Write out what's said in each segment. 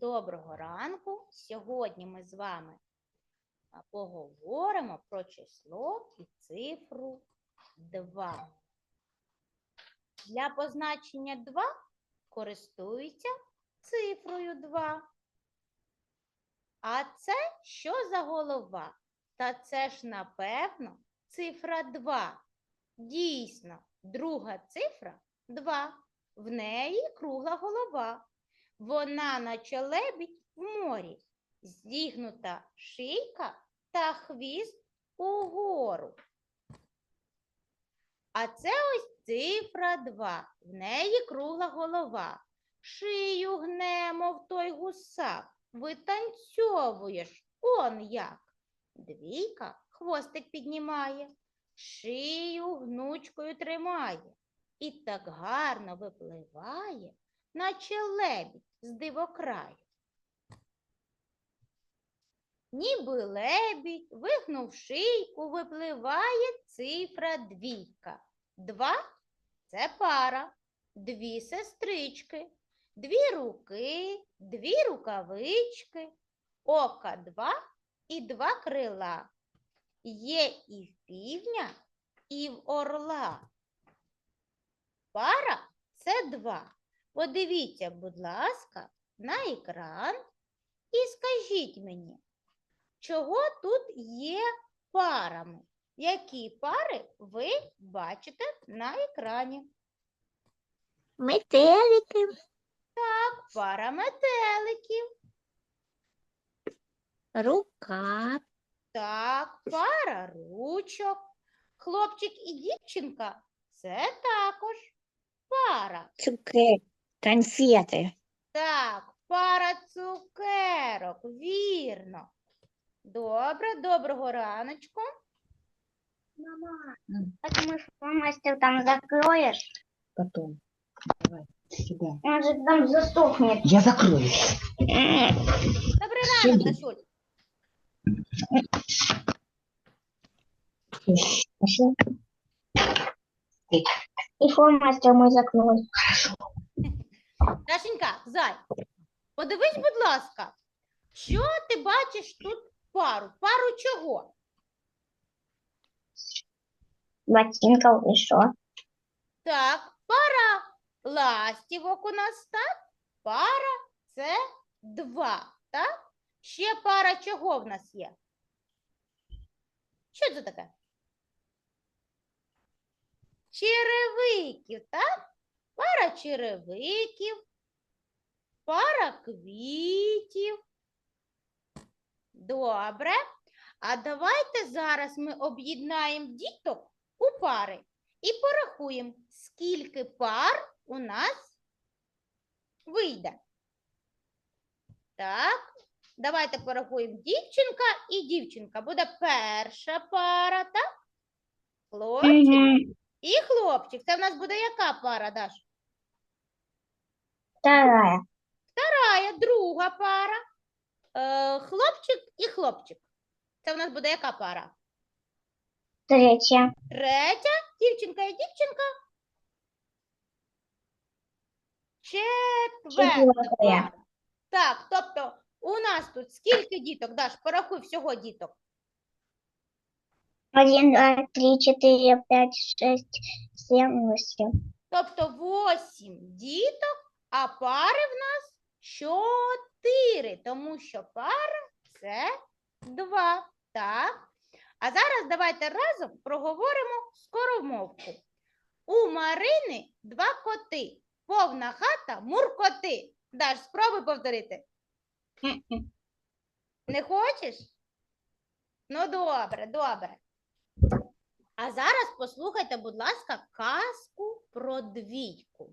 Доброго ранку. Сьогодні ми з вами поговоримо про число і цифру 2. Для позначення 2 користуються цифрою 2. А це що за голова? Та це ж, напевно, цифра 2. Дійсно, друга цифра 2. В неї кругла голова. Вона наче лебідь в морі, здігнута шийка та хвіст угору. А це ось цифра 2. В неї кругла голова. Шию гне, мов той гусак. Витанцьовуєш, он як. Двійка хвостик піднімає, шию гнучкою тримає. І так гарно випливає, наче лебідь з дивокраю. Ніби лебідь, вигнув шийку, випливає цифра двійка. Два це пара, дві сестрички, дві руки, дві рукавички, ока два і два крила. Є і в півня, і в орла. Пара це два. Подивіться, будь ласка, на екран і скажіть мені, чого тут є парами? Які пари ви бачите на екрані? Метелики, Пара метеликів. рука, Так, пара ручок. Хлопчик і дівчинка це також пара. цукерки, конфети. Так, пара цукерок, вірно. Добре, доброго раночку. Мама, М. а ты мой фломастер там закроешь? Потом. Давай, сюда. Он же там засохнет. Я закрою. Добрий ранок. Дашуль. Пошел. И фломастер мой закрой. Дашенька, зай, подивись, будь ласка, що ти бачиш тут пару? Пару чого? Ботинков и что? Так, пара ластівок у нас, так? Пара це два, так? Ще пара чого в нас є? Що це таке? Черевиків, так? Пара черевиків, пара квітів. Добре. А давайте зараз ми об'єднаємо діток у пари і порахуємо, скільки пар у нас вийде. Так, давайте порахуємо дівчинка і дівчинка. Буде перша пара, так? Хлопчик і хлопчик. Це в нас буде яка пара, Даш? Вторая. Вторая, друга пара. Е, хлопчик і хлопчик. Це в нас буде яка пара? Третья. Третя, дівчинка і дівчинка. Четверта Четверта. пара. Так, тобто у нас тут скільки діток, Даш, порахуй всього діток. Один, два, три, четыре, пять, шесть, семь, восемь. Тобто восім діток, а пари в нас чотири, тому що пара це два. Так. А зараз давайте разом проговоримо скоромовку. У Марини два коти. Повна хата муркоти. Даш, спробуй повторити. Не хочеш? Ну, добре, добре. А зараз послухайте, будь ласка, казку про двійку.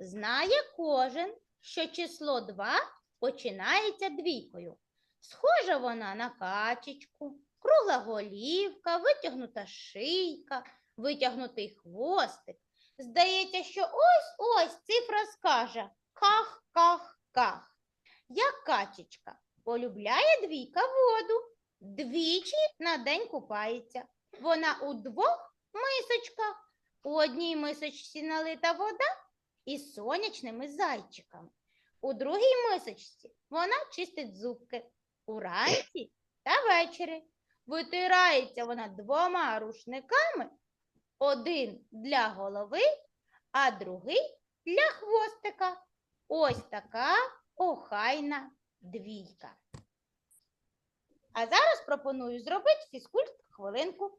Знає кожен, що число 2 починається двійкою. Схожа вона на качечку, кругла голівка, витягнута шийка, витягнутий хвостик. Здається, що ось-ось цифра скаже ках-ках-ках. Як качечка полюбляє двійка воду, двічі на день купається. Вона у двох мисочках. У одній мисочці налита вода із сонячними зайчиками. У другій мисочці вона чистить зубки уранці та ввечері. Витирається вона двома рушниками, один для голови, а другий для хвостика. Ось така охайна двійка. А зараз пропоную зробити фізкульт хвилинку.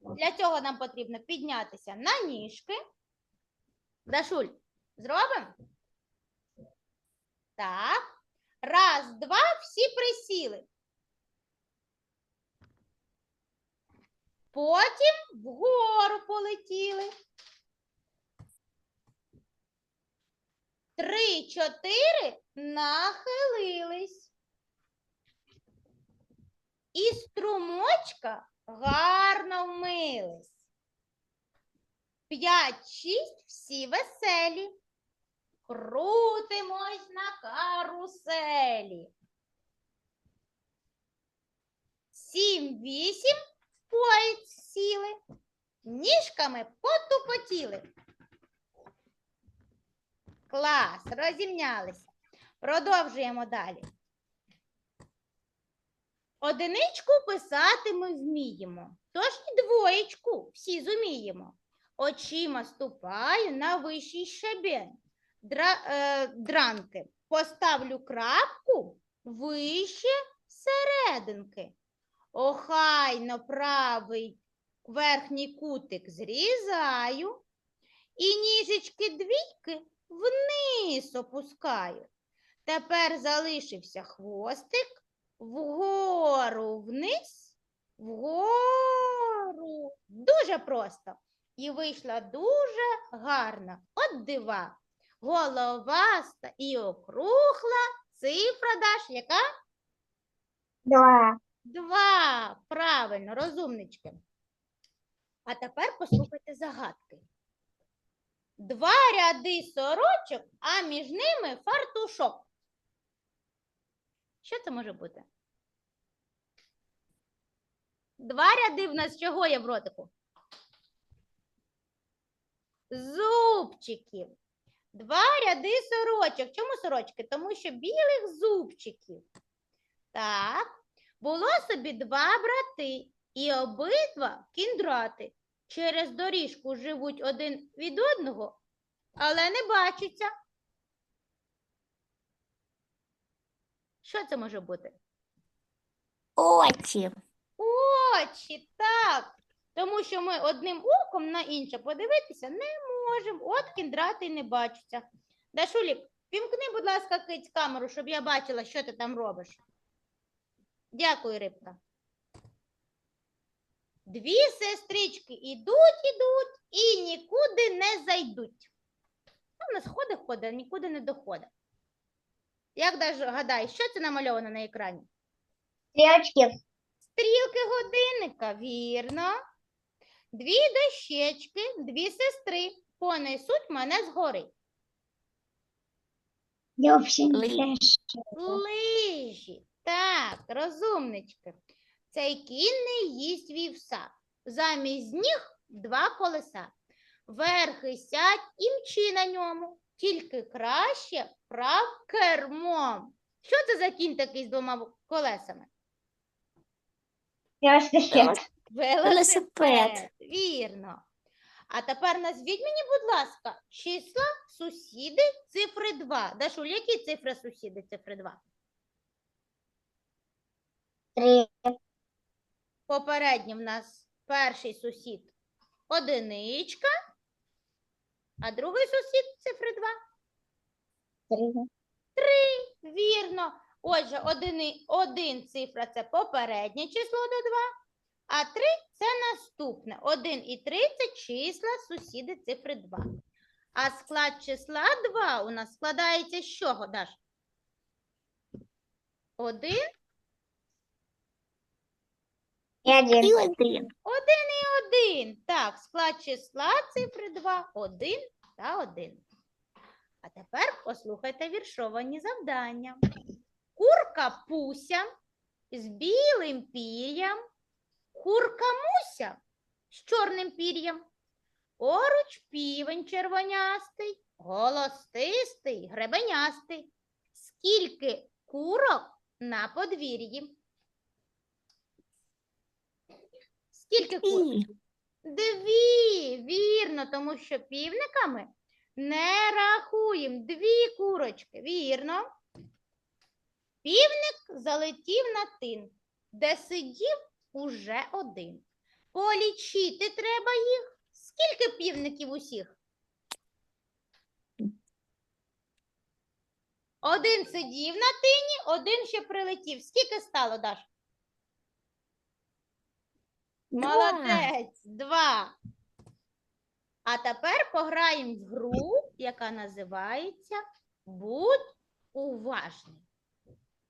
Для цього нам потрібно піднятися на ніжки. Дашуль, зробимо? Так. Раз, два, всі присіли. Потім вгору полетіли. Три, чотири нахилились. І струмочка гарно вмились. П'ять, шість, всі веселі. Крутимось на каруселі. Сім, вісім, в поїзд сіли, ніжками потупотіли. Клас, розімнялися. Продовжуємо далі. Одиничку писати ми вміємо, тож і двоєчку всі зуміємо. Очима ступаю на вищий щебень. Дра, е, дранки. Поставлю крапку вище серединки. Охайно правий верхній кутик зрізаю і ніжечки двійки вниз опускаю. Тепер залишився хвостик вгору вниз, вгору. Дуже просто. І вийшла дуже гарна. От дива. Головаста і округла. Цифра даш, яка? Два. Два. Правильно, розумнички. А тепер послухайте загадки. Два ряди сорочок, а між ними фартушок. Що це може бути? Два ряди в нас чого є в ротику? Зубчиків. Два ряди сорочок. Чому сорочки? Тому що білих зубчиків. Так. Було собі два брати, і обидва кіндрати. Через доріжку живуть один від одного, але не бачаться. Що це може бути? Очі. Очі, так. Тому що ми одним оком на інше подивитися не можемо. От кіндрати не бачаться. Дашулік, вімкни, будь ласка, киць камеру, щоб я бачила, що ти там робиш. Дякую, рибка. Дві сестрички ідуть, ідуть і нікуди не зайдуть. У нас ходить, а нікуди не доходить. Як даже гадаєш, що це намальовано на екрані? Стрелочки. Стрілки годинника, вірно. Дві дощечки, дві сестри понесуть мене згори. Я Лижі. Так, розумнички. Цей кінь не їсть вівса. Замість ніг два колеса. Верхи сядь і мчи на ньому. Тільки краще прав кермом. Що це за кінь такий з двома колесами? Велосипед. Велосипед. Вірно. А тепер назвіть мені, будь ласка, числа сусіди цифри 2. Дашуль, які цифри сусіди цифри 2? Три. Попередній в нас перший сусід одиничка, а другий сусід цифри 2. Три. Вірно. Отже, один, один цифра це попереднє число до 2, а 3 це наступне. 1 і 3 це числа сусіди цифри 2. А склад числа 2 у нас складається з чого, Даш? 1, И один. І один. 1. Так, склад числа цифри 2, 1 та 1. А тепер послухайте віршовані завдання. Курка Пуся з білим пір'ям, курка Муся з чорним пір'ям. Поруч півень червонястий, голосистий, гребенястий. Скільки курок на подвір'ї? Скільки курок? Дві, вірно, тому що півниками не рахуємо. Дві курочки, вірно. Півник залетів на тин, де сидів уже один. Полічити треба їх. Скільки півників усіх? Один сидів на тині, один ще прилетів. Скільки стало, Даш? Два. Молодець, два. А тепер пограємо в гру, яка називається Будь уважний.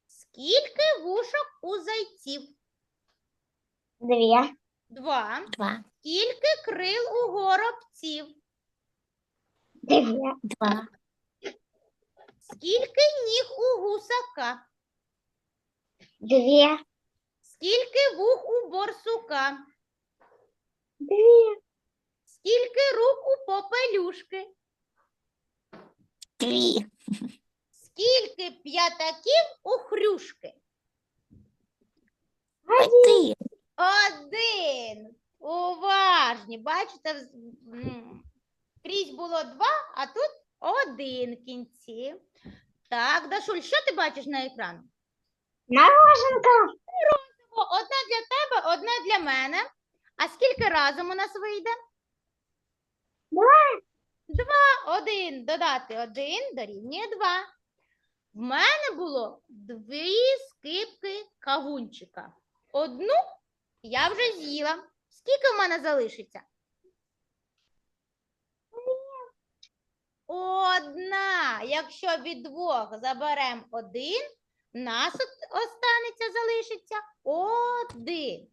Скільки вушок у зайців? Две. Два. Два. Скільки крил у горобців? Две. Два. Скільки ніг у гусака? Две. Скільки вух у борсука? Две. Скільки рук у попелюшки? Дві. Скільки п'ятаків у хрюшки? Один. Один. Уважні. Бачите, крізь було два, а тут один в кінці. Так, Дашуль, що ти бачиш на екрані? Мороженка. Одне для тебе, одне для мене. А скільки разом у нас вийде? Два. Два. Один. Додати один дорівнює два. В мене було дві скипки кавунчика. Одну я вже з'їла. Скільки в мене залишиться? Одна. Якщо від двох заберемо один, нас останеться, залишиться один.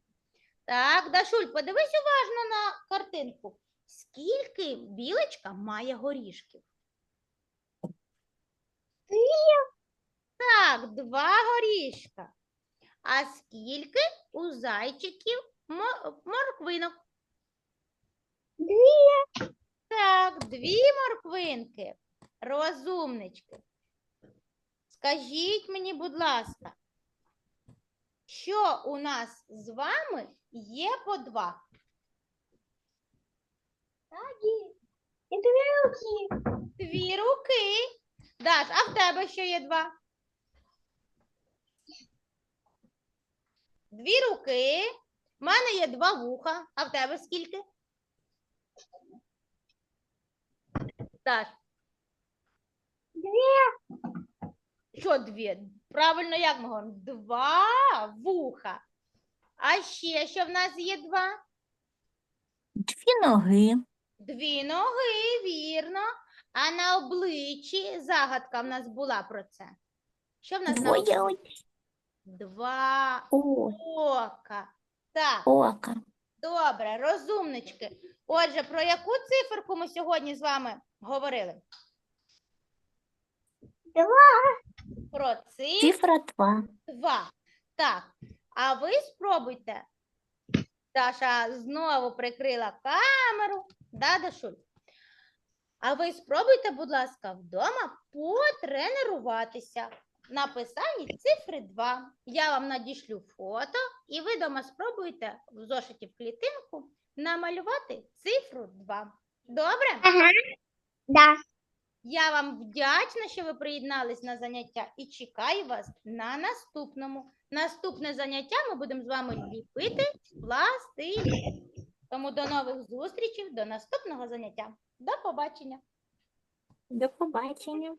Так, Дашуль, подивись уважно на картинку. Скільки білочка має горішків? Так, два горішка. А скільки у зайчиків морквинок? Две. Так, дві морквинки. Розумнички. Скажіть мені, будь ласка, що у нас з вами є по два? И две руки. Дві руки. Даш, а в тебе що є два? Дві руки. В мене є два вуха. А в тебе скільки? Даш, Две. що дві? Правильно, як ми говоримо? Два вуха. А ще що в нас є два? Дві ноги. Дві ноги, вірно. А на обличчі загадка в нас була про це. Що в нас на обличчі? Два О, ока. Так, ока. добре, розумнички. Отже, про яку циферку ми сьогодні з вами говорили? Два. Про цифру Цифра два. 2. Так, а ви спробуйте. Даша знову прикрила камеру. Да, Дашуль? А ви спробуйте, будь ласка, вдома потренуватися. На писанні цифри 2. Я вам надішлю фото, і ви вдома спробуйте в зошиті в клітинку намалювати цифру 2. Добре? Ага. Да. Я вам вдячна, що ви приєднались на заняття і чекаю вас на наступному. Наступне заняття ми будемо з вами ліпити пластилін. Тому до нових зустрічей, до наступного заняття. До побачення! До побачення.